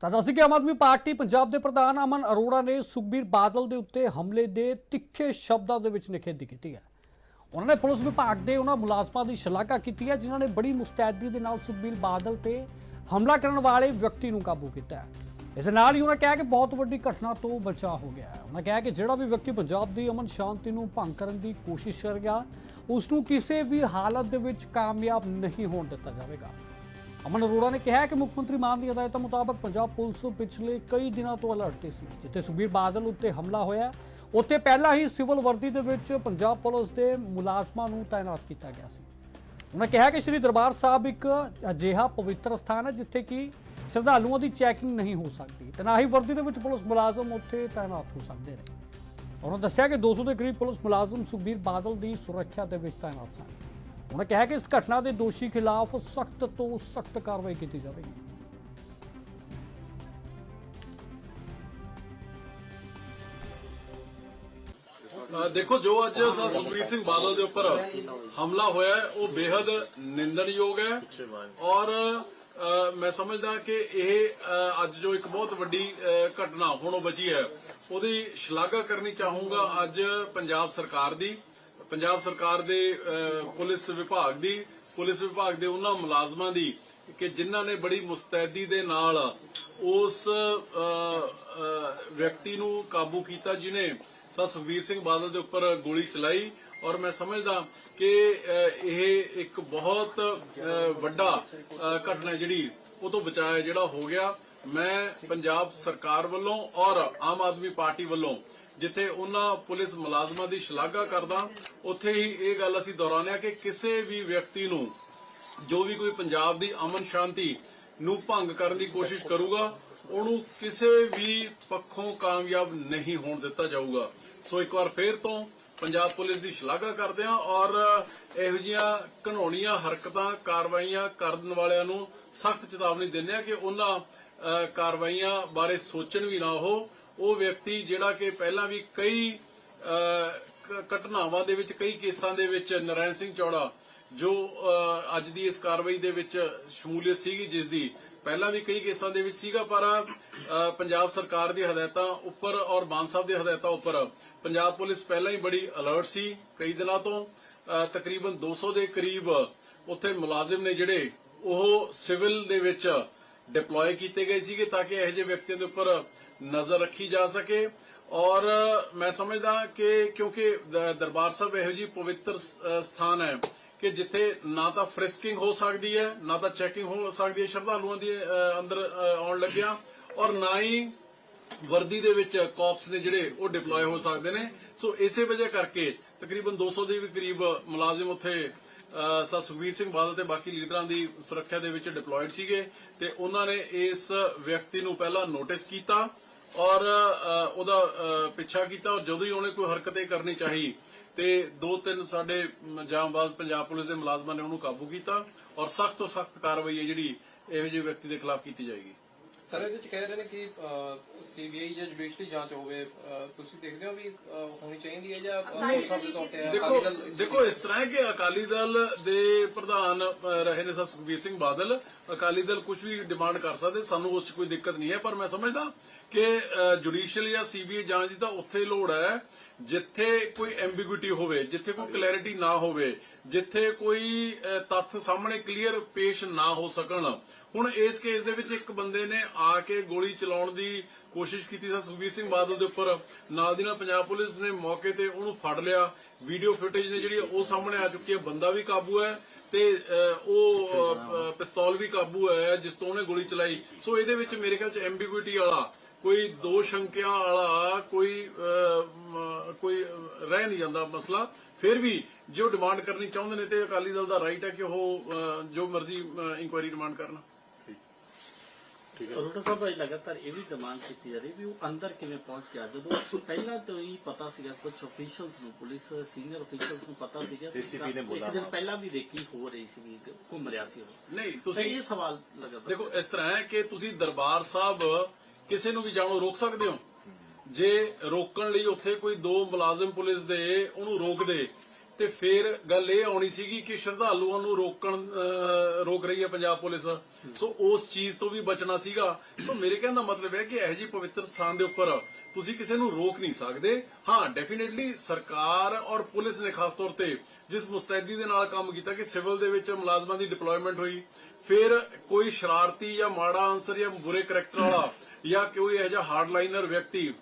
ਤਾਂ ਦੱਸੀ ਕਿ ਆਮ ਆਦਮੀ ਪਾਰਟੀ ਪੰਜਾਬ ਦੇ ਪ੍ਰਧਾਨ ਅਮਨ ਅਰੋੜਾ ਨੇ ਸੁਖਬੀਰ ਬਾਦਲ ਦੇ ਉੱਤੇ ਹਮਲੇ ਦੇ ਤਿੱਖੇ ਸ਼ਬਦਾਂ ਦੇ ਵਿੱਚ ਨਿਖੇਧੀ ਕੀਤੀ ਹੈ। ਉਹਨਾਂ ਨੇ ਪੁਲਿਸ ਵਿਭਾਗ ਦੇ ਉਹਨਾਂ ਮੁਲਾਜ਼ਮਾਂ ਦੀ ਸ਼ਲਾਘਾ ਕੀਤੀ ਹੈ, ਜਿਨ੍ਹਾਂ ਨੇ ਬੜੀ ਮੁਸਤੈਦੀ ਦੇ ਨਾਲ ਸੁਖਬੀਰ ਬਾਦਲ ਤੇ ਹਮਲਾ ਕਰਨ ਵਾਲੇ ਵਿਅਕਤੀ ਨੂੰ ਕਾਬੂ ਕੀਤਾ ਹੈ। ਇਸ ਨਾਲ ਹੀ ਉਹਨਾਂ ਕਿਹਾ ਕਿ ਬਹੁਤ ਵੱਡੀ ਘਟਨਾ ਤੋਂ ਬਚਾਅ ਹੋ ਗਿਆ ਹੈ। ਉਹਨਾਂ ਕਿਹਾ ਕਿ ਜਿਹੜਾ ਵੀ ਵਿਅਕਤੀ ਪੰਜਾਬ ਦੀ ਅਮਨ ਸ਼ਾਂਤੀ ਨੂੰ ਭੰਗ ਕਰਨ ਦੀ ਕੋਸ਼ਿਸ਼ ਕਰੇਗਾ ਉਸ ਨੂੰ ਕਿਸੇ ਵੀ ਹਾਲਤ ਦੇ ਵਿੱਚ ਕਾਮਯਾਬ ਨਹੀਂ ਹੋਣ ਦਿੱਤਾ ਜਾਵੇਗਾ। ਅਮਨ ਅਰੋੜਾ ਨੇ ਕਿਹਾ ਕਿ ਮੁੱਖ ਮੰਤਰੀ ਮਾਨ ਦੀ ਹਦਾਇਤਾਂ ਮੁਤਾਬਕ ਪੰਜਾਬ ਪੁਲਿਸ ਪਿਛਲੇ ਕਈ ਦਿਨਾਂ ਤੋਂ ਅਲਰਟ ਤੇ ਸੀ, ਜਿੱਥੇ ਸੁਖਬੀਰ ਬਾਦਲ ਉੱਤੇ ਹਮਲਾ ਹੋਇਆ ਉੱਥੇ ਪਹਿਲਾਂ ਹੀ ਸਿਵਲ ਵਰਦੀ ਦੇ ਵਿੱਚ ਪੰਜਾਬ ਪੁਲਿਸ ਦੇ ਮੁਲਾਜ਼ਮਾਂ ਨੂੰ ਤਾਇਨਾਤ ਕੀਤਾ ਗਿਆ ਸੀ। ਉਹਨਾਂ ਕਿਹਾ ਕਿ ਸ੍ਰੀ ਦਰਬਾਰ ਸਾਹਿਬ ਇੱਕ ਅਜਿਹਾ ਪਵਿੱਤਰ ਸਥਾਨ ਹੈ, ਜਿੱਥੇ ਕਿ ਸ਼ਰਧਾਲੂਆਂ ਦੀ ਚੈਕਿੰਗ ਨਹੀਂ ਹੋ ਸਕਦੀ। ਤੇ ਨਾ ਹੀ ਵਰਦੀ ਦੇ ਵਿੱਚ ਪੁਲਿਸ ਮੁਲਾਜ਼ਮ ਉੱਥੇ ਤਾਇਨਾਤ ਹੋ ਸਕਦੇ ਨੇ। ਉਹਨਾਂ ਦੱਸਿਆ ਕਿ 200 ਦੇ ਕਰੀਬ ਪੁਲਿਸ ਮੁਲਾਜ਼ਮ ਸੁਖਬੀਰ ਬਾਦਲ ਦੀ ਸੁਰੱਖਿਆ ਦੇ ਵਿੱਚ ਤਾਇਨਾਤ ਸਨ। ਉਹਨਾਂ ਕਿਹਾ ਕਿ ਇਸ ਘਟਨਾ ਦੇ ਦੋਸ਼ੀ ਖਿਲਾਫ ਸਖਤ ਤੋਂ ਸਖਤ ਕਾਰਵਾਈ ਕੀਤੀ ਜਾਵੇਗੀ। ਦੇਖੋ, ਜੋ ਅੱਜ ਸੁਖਬੀਰ ਸਿੰਘ ਬਾਦਲ ਦੇ ਉੱਪਰ ਹਮਲਾ ਹੋਇਆ ਹੈ, ਉਹ ਬੇहद ਨਿੰਦਣਯੋਗ ਹੈ। ਔਰ ਮੈਂ ਸਮਝਦਾ ਕਿ ਇਹ ਅੱਜ ਜੋ ਇੱਕ ਬਹੁਤ ਵੱਡੀ ਘਟਨਾ ਹੁਣ ਬਚੀ ਹੈ, ਉਹਦੀ ਸ਼ਲਾਘਾ ਕਰਨੀ ਚਾਹੂੰਗਾ ਅੱਜ ਪੰਜਾਬ ਸਰਕਾਰ ਦੀ। ਪੰਜਾਬ ਸਰਕਾਰ ਦੇ ਪੁਲਿਸ ਵਿਭਾਗ ਦੀ, ਪੁਲਿਸ ਵਿਭਾਗ ਦੇ ਉਹਨਾਂ ਮੁਲਾਜ਼ਮਾਂ ਦੀ ਕਿ ਜਿਨ੍ਹਾਂ ਨੇ ਬੜੀ ਮੁਸਤੈਦੀ ਦੇ ਨਾਲ ਉਸ ਵਿਅਕਤੀ ਨੂੰ ਕਾਬੂ ਕੀਤਾ ਜਿਨੇ ਸਰ ਸੁਖਬੀਰ ਸਿੰਘ ਬਾਦਲ ਦੇ ਉੱਪਰ ਗੋਲੀ ਚਲਾਈ ਔਰ ਮੈਂ ਸਮਝਦਾ ਕਿ ਇਹ ਇੱਕ ਬਹੁਤ ਵੱਡਾ ਘਟਨਾ ਹੈ ਜਿਹੜੀ ਉਹ ਤੋਂ ਬਚਾਇਆ ਜਿਹੜਾ ਹੋ ਗਿਆ। ਮੈਂ ਪੰਜਾਬ ਸਰਕਾਰ ਵੱਲੋਂ ਔਰ ਆਮ ਆਦਮੀ ਪਾਰਟੀ ਵੱਲੋਂ ਜਿੱਥੇ ਉਹਨਾਂ ਪੁਲਿਸ ਮੁਲਾਜ਼ਮਾਂ ਦੀ ਸ਼ਲਾਘਾ ਕਰਦਾ, ਉੱਥੇ ਹੀ ਇਹ ਗੱਲ ਅਸੀਂ ਦੁਹਰਾਉਂਦੇ ਹਾਂ ਕਿ ਕਿਸੇ ਵੀ ਵਿਅਕਤੀ ਨੂੰ ਜੋ ਵੀ ਕੋਈ ਪੰਜਾਬ ਦੀ ਅਮਨ ਸ਼ਾਂਤੀ ਨੂੰ ਭੰਗ ਕਰਨ ਦੀ ਕੋਸ਼ਿਸ਼ ਕਰੂਗਾ, ਉਹਨੂੰ ਕਿਸੇ ਵੀ ਪੱਖੋਂ ਕਾਮਯਾਬ ਨਹੀਂ ਹੋਣ ਦਿੱਤਾ ਜਾਊਗਾ। ਸੋ ਇੱਕ ਵਾਰ ਫੇਰ ਤੋਂ ਪੰਜਾਬ ਪੁਲਿਸ ਦੀ ਸ਼ਲਾਘਾ ਕਰਦੇ ਹਾਂ ਔਰ ਇਹੋ ਜਿਹੀਆਂ ਘਨੌਣੀਆਂ ਹਰਕਤਾਂ, ਕਾਰਵਾਈਆਂ ਕਰਨ ਵਾਲਿਆਂ ਨੂੰ ਸਖਤ ਚੇਤਾਵਨੀ ਦਿੰਦੇ ਹਾਂ ਕਿ ਉਹਨਾਂ ਕਾਰਵਾਈਆਂ ਬਾਰੇ ਸੋਚਣ ਵੀ ਨਾ ਉਹ ਉਹ ਵਿਅਕਤੀ ਜਿਹੜਾ ਕਿ ਪਹਿਲਾਂ ਵੀ ਕਈ ਘਟਨਾਵਾਂ ਦੇ ਵਿੱਚ ਕਈ ਕੇਸਾਂ ਦੇ ਵਿੱਚ ਨਰੈਣ ਸਿੰਘ ਚੌੜਾ ਜੋ ਅ, ਅੱਜ ਦੀ ਇਸ ਕਾਰਵਾਈ ਦੇ ਵਿੱਚ ਸ਼ਮੂਲੀਅਤ ਸੀਗੀ ਜਿਸ ਦੀ ਪਹਿਲਾਂ ਵੀ ਕਈ ਕੇਸਾਂ ਦੇ ਵਿੱਚ ਸੀਗਾ ਪਰ ਪੰਜਾਬ ਸਰਕਾਰ ਦੀ ਹਦਾਇਤਾਂ ਉੱਪਰ ਔਰ ਮਾਨ ਸਾਹਿਬ ਦੀ ਹਦਾਇਤਾਂ ਉੱਪਰ ਪੰਜਾਬ ਪੁਲਿਸ ਪਹਿਲਾਂ ਹੀ ਬੜੀ ਅਲਰਟ ਸੀ ਕਈ ਦਿਨਾਂ ਤੋਂ ਅ, ਤਕਰੀਬਨ 200 ਦੇ ਕਰੀਬ ਉੱਥੇ ਮੁਲਾਜ਼ਮ ਨੇ ਜਿਹੜੇ ਉਹ ਸਿਵਲ ਦੇ ਵਿੱਚ ਡਿਪਲੋਏ ਕੀਤੇ ਗਏ ਸੀਗੇ ਤਾਂ ਕਿ ਇਹੋ ਜਿਹੇ ਵਿਅਕਤੀਆਂ ਦੇ ਉੱਪਰ ਨਜ਼ਰ ਰੱਖੀ ਜਾ ਸਕੇ। ਔਰ ਮੈਂ ਸਮਝਦਾ ਕਿ ਕਿਉਂਕਿ ਦਰਬਾਰ ਸਾਹਿਬ ਇਹੋ ਜਿਹੀ ਪਵਿੱਤਰ ਸਥਾਨ ਹੈ ਕਿ ਜਿੱਥੇ ਨਾ ਤਾਂ ਫ੍ਰਿਸਕਿੰਗ ਹੋ ਸਕਦੀ ਹੈ, ਨਾ ਤਾਂ ਚੈਕਿੰਗ ਹੋ ਸਕਦੀ ਹੈ, ਸ਼ਰਧਾਲੂਆਂ ਦੀ ਅੰਦਰ ਆਉਣ ਲੱਗਿਆ। ਔਰ ਨਾ ਹੀ ਵਰਦੀ ਦੇ ਵਿੱਚ ਕਾਪਸ ਨੇ ਜਿਹੜੇ ਉਹ ਡਿਪਲੋਏ ਹੋ ਸਕਦੇ ਨੇ। ਸੋ ਇਸੇ ਵਜ੍ਹਾ ਕਰਕੇ ਤਕਰੀਬਨ 200 ਦੇ ਵੀ ਕਰੀਬ ਮੁਲਾਜ਼ਮ ਉੱਥੇ ਸਰ ਸੁਖਬੀਰ ਸਿੰਘ ਬਾਦਲ ਤੇ ਬਾਕੀ ਲੀਡਰਾਂ ਦੀ ਸੁਰੱਖਿਆ ਦੇ ਵਿੱਚ ਡਿਪਲੋਇਡ ਸੀਗੇ ਤੇ ਉਹਨਾਂ ਨੇ ਇਸ ਵਿਅਕਤੀ ਨੂੰ ਪਹਿਲਾਂ ਨੋਟਿਸ ਕੀਤਾ। ਔਰ ਅ, ਉਹਦਾ ਪਿੱਛਾ ਕੀਤਾ ਔਰ ਜਦੋਂ ਹੀ ਉਹਨੇ ਕੋਈ ਹਰਕਤ ਇਹ ਕਰਨੀ ਚਾਹੀ ਤੇ ਦੋ ਤਿੰਨ ਸਾਡੇ ਜਾਮਬਾਜ਼ ਪੰਜਾਬ ਪੁਲਿਸ ਦੇ ਮੁਲਾਜ਼ਮਾਂ ਨੇ ਉਹਨੂੰ ਕਾਬੂ ਕੀਤਾ ਔਰ ਸਖਤ ਤੋਂ ਸਖਤ ਕਾਰਵਾਈ ਹੈ ਜਿਹੜੀ ਇਹੋ ਜਿਹੇ ਵਿਅਕਤੀ ਦੇ ਖਿਲਾਫ ਕੀਤੀ ਜਾਏਗੀ। ਸਰ ਇਹਦੇ ਚ ਕਹਿ ਰਹੇ ਨੇ ਕਿ ਸੀਬੀਆਈ ਜਾਂ ਜੁਡੀਸ਼ਰੀ ਜਾਂਚ ਹੋਵੇ ਅਹ, ਤੁਸੀਂ ਦੇਖਦੇ ਹੋ ਵੀ ਅਹ, ਹੋਣੀ ਚਾਹੀਦੀ ਹੈ ਜਾਂ ਅਹ, ਸਭ ਦੇ ਤੌਰ ਤੇ ਦੇਖੋ ਅਕਾਲੀ ਦਲ ਦੇਖੋ ਇਸ ਤਰ੍ਹਾਂ ਹੈ ਕਿ ਅਕਾਲੀ ਦਲ ਦੇ ਪ੍ਰਧਾਨ ਅ, ਰਹੇ ਨੇ ਸਰ ਸੁਖਬੀਰ ਸਿੰਘ ਬਾਦਲ। ਅਕਾਲੀ ਦਲ ਕੁਝ ਵੀ ਡਿਮਾਂਡ ਕਰ ਸਕਦੇ ਸਾਨੂੰ ਉਸ 'ਚ ਕੋਈ ਦਿੱਕਤ ਨਹੀਂ ਹੈ ਪਰ ਮੈਂ ਸਮਝਦਾ ਕਿ ਜੁਡੀਸ਼ੀਅਲ ਜਾਂ ਸੀਬੀਆਈ ਜਾਂਚ ਦੀ ਤਾਂ ਉੱਥੇ ਲੋੜ ਹੈ ਜਿੱਥੇ ਕੋਈ ਐਂਬੀਗੁਇਟੀ ਹੋਵੇ ਜਿੱਥੇ ਕੋਈ ਕਲੈਰਿਟੀ ਨਾ ਹੋਵੇ ਜਿੱਥੇ ਕੋਈ ਤੱਥ ਸਾਹਮਣੇ ਕਲੀਅਰ ਪੇਸ਼ ਨਾ ਹੋ ਸਕਣ। ਹੁਣ ਇਸ ਕੇਸ ਦੇ ਵਿੱਚ ਇੱਕ ਬੰਦੇ ਨੇ ਆ ਕੇ ਗੋਲੀ ਚਲਾਉਣ ਦੀ ਕੋਸ਼ਿਸ਼ ਕੀਤੀ ਸੀ ਸੁਖਬੀਰ ਸਿੰਘ ਬਾਦਲ ਦੇ ਉੱਪਰ। ਨਾਲ ਦੀ ਨਾਲ ਪੰਜਾਬ ਪੁਲਿਸ ਨੇ ਮੌਕੇ ਤੇ ਉਹਨੂੰ ਫੜ ਲਿਆ। ਵੀਡੀਓ ਫੁਟੇਜ ਨੇ ਜਿਹੜੀ ਉਹ ਸਾਹਮਣੇ ਆ ਚੁੱਕੀ ਹੈ ਬੰਦਾ ਵੀ ਕਾਬੂ ਹੈ ਤੇ ਅ, ਉਹ ਪਿਸਤੌਲ ਵੀ ਕਾਬੂ ਹੈ ਜਿਸ ਤੋਂ ਉਹਨੇ ਗੋਲੀ ਚਲਾਈ। ਸੋ ਇਹਦੇ ਵਿੱਚ ਮੇਰੇ ਖਿਆਲ ਚ ਐਂਬੀਗੁਇਟੀ ਵਾਲਾ ਕੋਈ ਦੋ ਸ਼ੰਕਿਆਂ ਵਾਲਾ ਕੋਈ ਕੋਈ ਰਹਿ ਨਹੀਂ ਜਾਂਦਾ ਮਸਲਾ। ਫਿਰ ਵੀ ਜੋ ਡਿਮਾਂਡ ਕਰਨੀ ਚਾਹੁੰਦੇ ਨੇ ਤੇ ਅਕਾਲੀ ਦਲ ਦਾ ਰਾਈਟ ਹੈ ਕਿ ਉਹ ਜੋ ਮਰਜ਼ੀ ਇਨਕੁਆਇਰੀ ਡਿਮਾਂਡ ਕਰਨ। ਸਾਹਿਬ ਅੱਜ ਲਗਾਤਾਰ ਇਹ ਵੀ ਡਿਮਾਂਡ ਕੀਤੀ ਜਾ ਰਹੀ ਵੀ ਉਹ ਅੰਦਰ ਕਿਵੇਂ ਪਹੁੰਚ ਗਿਆ? ਜਦੋਂ ਪਹਿਲਾਂ ਤੋਂ ਹੀ ਪਤਾ ਸੀਗਾ ਕੁਝ ਅਫੀਸ਼ੀਅਲਸ ਨੂੰ ਪੁਲਿਸ ਸੀਨੀਅਰ ਅਫੀਸ਼ੀਅਲਸ ਨੂੰ ਪਤਾ ਸੀਗਾ DCP ਨੇ ਬੋਲਾ ਇੱਕ ਦਿਨ ਪਹਿਲਾਂ ਵੀ ਦੇਖੀ ਹੋ ਰਹੀ ਸੀ ਘੁੰਮ ਰਿਹਾ ਸੀ ਉਹ। ਨਹੀਂ ਤੁਸੀਂ ਇਹ ਸਵਾਲ ਲਗਾਤਾਰ ਦੇਖੋ ਇਸ ਤਰ੍ਹਾਂ ਹੈ ਕਿ ਤੁਸੀਂ ਦਰਬਾਰ ਸਾਹਿਬ ਕਿਸੇ ਨੂੰ ਵੀ ਜਾਣੋ, ਰੋਕ ਸਕਦੇ ਹੋ? ਜੇ ਰੋਕਣ ਲਈ ਉੱਥੇ ਕੋਈ ਦੋ ਮੁਲਾਜ਼ਮ ਪੁਲਿਸ ਦੇ, ਉਹਨੂੰ ਰੋਕਦੇ ਤੇ ਫਿਰ ਗੱਲ ਇਹ ਆਉਣੀ ਸੀਗੀ ਕਿ ਸ਼ਰਧਾਲੂਆਂ ਨੂੰ ਰੋਕਣ ਰੋਕ ਰਹੀ ਹੈ ਪੰਜਾਬ ਪੁਲਿਸ। ਸੋ ਉਸ ਚੀਜ਼ ਤੋਂ ਵੀ ਬਚਣਾ ਸੀਗਾ। ਸੋ ਮੇਰੇ ਕਹਿਣ ਦਾ ਮਤਲਬ ਹੈ ਕਿ ਇਹੋ ਜਿਹੀ ਪਵਿੱਤਰ ਸਥਾਨ ਦੇ ਉੱਪਰ ਤੁਸੀਂ ਕਿਸੇ ਨੂੰ ਰੋਕ ਨਹੀਂ ਸਕਦੇ। ਹਾਂ ਡੈਫੀਨਿਟਲੀ ਸਰਕਾਰ ਔਰ ਪੁਲਿਸ ਨੇ ਖਾਸ ਤੌਰ ਤੇ ਜਿਸ ਮੁਸਤੈਦੀ ਦੇ ਨਾਲ ਕੰਮ ਕੀਤਾ ਕਿ ਸਿਵਲ ਦੇ ਵਿੱਚ ਮੁਲਾਜ਼ਮਾਂ ਦੀ ਡਿਪਲੋਇਮੈਂਟ ਹੋਈ। ਫਿਰ ਕੋਈ ਸ਼ਰਾਰਤੀ ਜਾਂ ਮਾੜਾ ਅੰਸਰ ਜਾਂ ਬੁਰੇ ਕਰੈਕਟਰ ਵਾਲਾ ਜਾਂ ਕੋਈ ਇਹੋ ਜਿਹਾ ਹਾਰਡਲਾਈਨਰ ਵਿਅਕਤੀ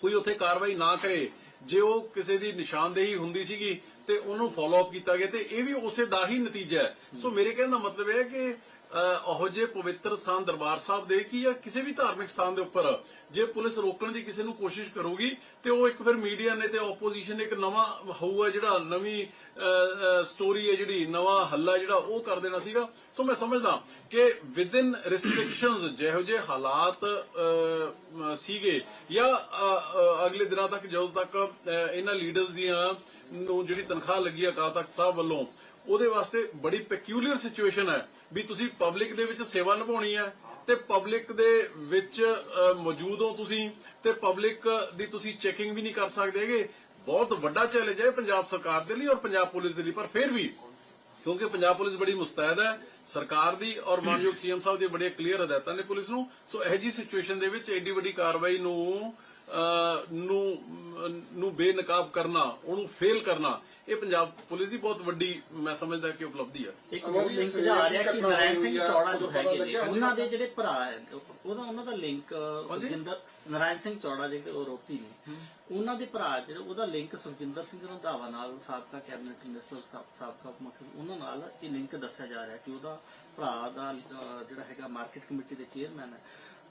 ਕੋਈ ਉੱਥੇ ਕਾਰਵਾਈ ਨਾ ਕਰੇ, ਜੇ ਉਹ ਕਿਸੇ ਦੀ ਨਿਸ਼ਾਨਦੇਹੀ ਹੁੰਦੀ ਸੀਗੀ ਤੇ ਉਹਨੂੰ ਫਾਲੋ ਅਪ ਕੀਤਾ ਗਿਆ, ਤੇ ਇਹ ਵੀ ਉਸੇ ਦਾ ਹੀ ਨਤੀਜਾ ਹੈ। ਸੋ ਮੇਰੇ ਕਹਿਣ ਦਾ ਮਤਲਬ ਇਹ ਹੈ ਕਿ ਉਹੋ ਜਿਹੇ ਪਵਿੱਤਰ ਸਥਾਨ ਦਰਬਾਰ ਸਾਹਿਬ ਦੇ ਕੀ ਜਾਂ ਕਿਸੇ ਵੀ ਧਾਰਮਿਕ ਸਥਾਨ ਦੇ ਉੱਪਰ। ਜੇ ਪੁਲਿਸ ਰੋਕਣ ਦੀ ਕਿਸੇ ਨੂੰ ਕੋਸ਼ਿਸ਼ ਕਰੂਗੀ ਤੇ ਉਹ ਇੱਕ ਫਿਰ ਮੀਡੀਆ ਨੇ ਤੇ ਆਪੋਜੀਸ਼ਨ ਇੱਕ ਨਵਾਂ ਹੋਊਗਾ ਜਿਹੜਾ ਨਵੀਂ ਸਟੋਰੀ ਹੈ ਜਿਹੜੀ ਨਵਾਂ ਹੱਲਾ ਜਿਹੜਾ ਉਹ ਕਰ ਦੇਣਾ ਸੀਗਾ। ਸੋ ਮੈਂ ਸਮਝਦਾ ਕਿ ਵਿਦਿਨ ਰੈਸਟ੍ਰਿਕਸ਼ਨਸ ਜਿਹੋ ਜਿਹੇ ਹਾਲਾਤ ਸੀਗੇ ਜਾਂ ਅਗਲੇ ਦਿਨਾਂ ਤੱਕ ਜਦੋਂ ਤੱਕ ਅਹ, ਇਹਨਾਂ ਲੀਡਰਸ ਦੀਆਂ ਨੂੰ ਜਿਹੜੀ ਤਨਖਾਹ ਲੱਗੀ ਅਕਾਲ ਤਖਤ ਸਾਹਿਬ ਵੱਲੋਂ ਉਹਦੇ ਵਾਸਤੇ ਬੜੀ ਪੈਕਿਊਲੀਅਰ ਸਿਚੁਏਸ਼ਨ ਹੈ ਵੀ ਤੁਸੀਂ ਪਬਲਿਕ ਦੇ ਵਿੱਚ ਸੇਵਾ ਨਿਭਾਉਣੀ ਹੈ ਤੇ ਪਬਲਿਕ ਦੇ ਵਿੱਚ ਮੌਜੂਦ ਹੋ ਤੁਸੀਂ ਤੇ ਪਬਲਿਕ ਦੀ ਤੁਸੀਂ ਚੈਕਿੰਗ ਵੀ ਨਹੀਂ ਕਰ ਸਕਦੇ ਹੈਗੇ। ਬਹੁਤ ਵੱਡਾ ਚੈਲੰਜ ਹੈ ਪੰਜਾਬ ਸਰਕਾਰ ਦੇ ਲਈ ਔਰ ਪੰਜਾਬ ਪੁਲਿਸ ਦੇ ਲਈ, ਪਰ ਫਿਰ ਵੀ ਕਿਉਂਕਿ ਪੰਜਾਬ ਪੁਲਿਸ ਬੜੀ ਮੁਸਤੈਦ ਹੈ, ਸਰਕਾਰ ਦੀ ਔਰ ਮਾਨਯੋਗ ਸੀਐਮ ਸਾਹਿਬ ਦੀ ਬੜੇ ਕਲੀਅਰ ਹਦਾਇਤਾਂ ਨੇ ਪੁਲਿਸ ਨੂੰ। ਸੋ ਇਹ ਜੀ ਸਿਚੁਏਸ਼ਨ ਦੇ ਵਿੱਚ ਐਡੀ ਵੱਡੀ ਕਾਰਵਾਈ ਨੂੰ ਨੂੰ ਨੂੰ ਬੇਨਕਾਬ ਕਰਨਾ ਉਹਨੂੰ ਫੇਲ ਕਰਨਾ ਇਹ ਪੰਜਾਬ ਪੁਲਿਸ ਦੀ ਬਹੁਤ ਵੱਡੀ ਮੈਂ ਸਮਝਦਾ ਕਿ ਉਪਲਬਧੀ ਹੈ ਇੱਕ ਹੋਰ ਲਿੰਕ ਜਾ ਰਿਹਾ ਕਿ ਨਾਰਾਇਣ ਸਿੰਘ ਚੌੜਾ ਜੋ ਹੈਗੇ ਨੇ। ਉਹਨਾਂ ਦੇ ਜਿਹੜੇ ਭਰਾ ਹੈ ਉਹਦਾ ਉਹਨਾਂ ਦਾ ਲਿੰਕ ਸੁਖਜਿੰਦਰ ਨਾਰਾਇਣ ਸਿੰਘ ਚੌੜਾ ਜਿਹੜੇ ਉਹ ਰੋਪੀ ਨੇ। ਉਹਨਾਂ ਦੇ ਭਰਾ ਜਿਹੜੇ ਉਹਦਾ ਲਿੰਕ ਸੁਖਜਿੰਦਰ ਸਿੰਘ ਰੰਧਾਵਾ ਨਾਲ ਸਾਬਕਾ ਕੈਬਨਿਟ ਮਿਨਿਸਟਰ ਸਾਬ- ਸਾਬਕਾ ਉਪ ਮੁੱਖ ਉਹਨਾਂ ਨਾਲ ਇਹ ਲਿੰਕ ਦੱਸਿਆ ਜਾ ਰਿਹਾ ਕਿ ਉਹਦਾ ਭਰਾ ਦਾ ਜਿਹੜਾ ਹੈਗਾ ਮਾਰਕੀਟ ਕਮੇਟੀ ਦੇ ਚੇਅਰਮੈਨ ਹੈ।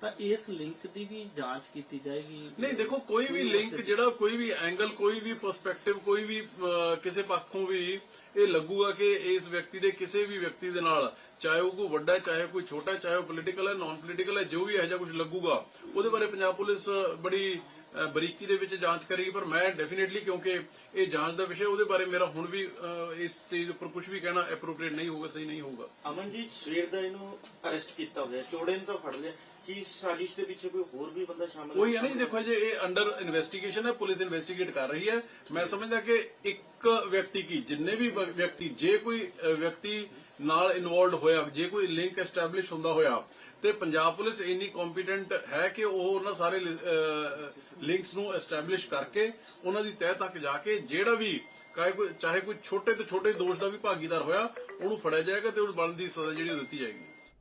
ਤਾਂ ਇਸ ਲਿੰਕ ਦੀ ਵੀ ਜਾਂਚ ਕੀਤੀ ਜਾਏਗੀ। ਨਹੀਂ ਦੇਖੋ ਕੋਈ ਵੀ ਲਿੰਕ ਜਿਹੜਾ ਕੋਈ ਵੀ ਐਂਗਲ ਕੋਈ ਵੀ ਪਰਸਪੈਕਟਿਵ ਕੋਈ ਵੀ ਕਿਸੇ ਪੱਖੋਂ ਵੀ ਇਹ ਲੱਗੂਗਾ ਕਿ ਇਸ ਵਿਅਕਤੀ ਦੇ ਕਿਸੇ ਵੀ ਵਿਅਕਤੀ ਦੇ ਨਾਲ ਚਾਹੇ ਉਹ ਕੋਈ ਵੱਡਾ ਚਾਹੇ ਕੋਈ ਛੋਟਾ ਚਾਹੇ ਉਹ ਪੋਲੀਟੀਕਲ ਹੈ ਨਾਨ ਪੋਲੀਟੀਕਲ ਹੈ ਜੋ ਵੀ ਇਹੋ ਜਿਹਾ ਕੁਝ ਲੱਗੂਗਾ ਉਹਦੇ ਬਾਰੇ ਪੰਜਾਬ ਪੁਲਿਸ ਬੜੀ ਬਰੀਕੀ ਦੇ ਵਿੱਚ ਜਾਂਚ ਕਰੇਗੀ ਪਰ ਮੈਂ ਡੈਫੀਨਿਟਲੀ ਕਿਉਂਕਿ ਇਹ ਜਾਂਚ ਦਾ ਵਿਸ਼ਾ ਉਹਦੇ ਬਾਰੇ ਮੇਰਾ ਹੁਣ ਵੀ ਇਸ ਚੀਜ਼ ਉੱਪਰ ਕੁਝ ਵੀ ਕਹਿਣਾ ਐਪਰੋਪ੍ਰੀਏਟ ਨਹੀਂ ਹੋਊਗਾ ਸਹੀ ਨਹੀਂ ਹੋਊਗਾ। ਅਮਨਜੀਤ ਸਵੇਰ ਦਾ ਇਹਨੂੰ ਅਰੈਸਟ ਕੀਤਾ ਹੋਇਆ ਚੋੜੇ ਨੂੰ ਤਾਂ ਫੜ ਲਿਆ। ਕੀ ਸਾਜ਼ਿਸ਼ ਦੇ ਪਿੱਛੇ ਕੋਈ ਹੋਰ ਵੀ ਬੰਦਾ ਸ਼ਾਮਲ ਕੋਈ ਨਹੀਂ ਦੇਖੋ ਜੇ ਇਹ ਅੰਡਰ ਇਨਵੈਸਟੀਗੇਸ਼ਨ ਹੈ ਪੁਲਿਸ ਇਨਵੈਸਟੀਗੇਟ ਕਰ ਰਹੀ ਹੈ। ਮੈਂ ਸਮਝਦਾ ਕਿ ਇੱਕ ਵਿਅਕਤੀ ਕੀ ਜਿੰਨੇ ਵੀ ਵਿਅਕਤੀ ਜੇ ਕੋਈ ਵਿਅਕਤੀ ਨਾਲ ਇਨਵੋਲਡ ਹੋਇਆ, ਜੇ ਕੋਈ ਲਿੰਕ ਐਸਟੈਬਲਿਸ਼ ਹੁੰਦਾ ਹੋਇਆ, ਤੇ ਪੰਜਾਬ ਪੁਲਿਸ ਇੰਨੀ ਕੰਪੀਟੈਂਟ ਹੈ ਕਿ ਉਹ ਉਹਨਾਂ ਸਾਰੇ ਲਿੰਕਸ ਨੂੰ ਐਸਟੈਬਲਿਸ਼ ਕਰਕੇ ਉਹਨਾਂ ਦੀ ਤਹਿ ਤੱਕ ਜਾ ਕੇ ਜਿਹੜਾ ਵੀ ਚਾਹੇ ਕੋਈ ਛੋਟੇ ਤੋਂ ਛੋਟੇ ਦੋਸ਼ ਦਾ ਵੀ ਭਾਗੀਦਾਰ ਹੋਇਆ, ਉਹਨੂੰ ਫੜਿਆ ਜਾਏਗਾ ਤੇ ਉਹਨੂੰ ਬਣਦੀ ਸਜ਼ਾ ਜਿਹੜੀ ਉਹ ਦਿੱਤੀ ਜਾਏਗੀ।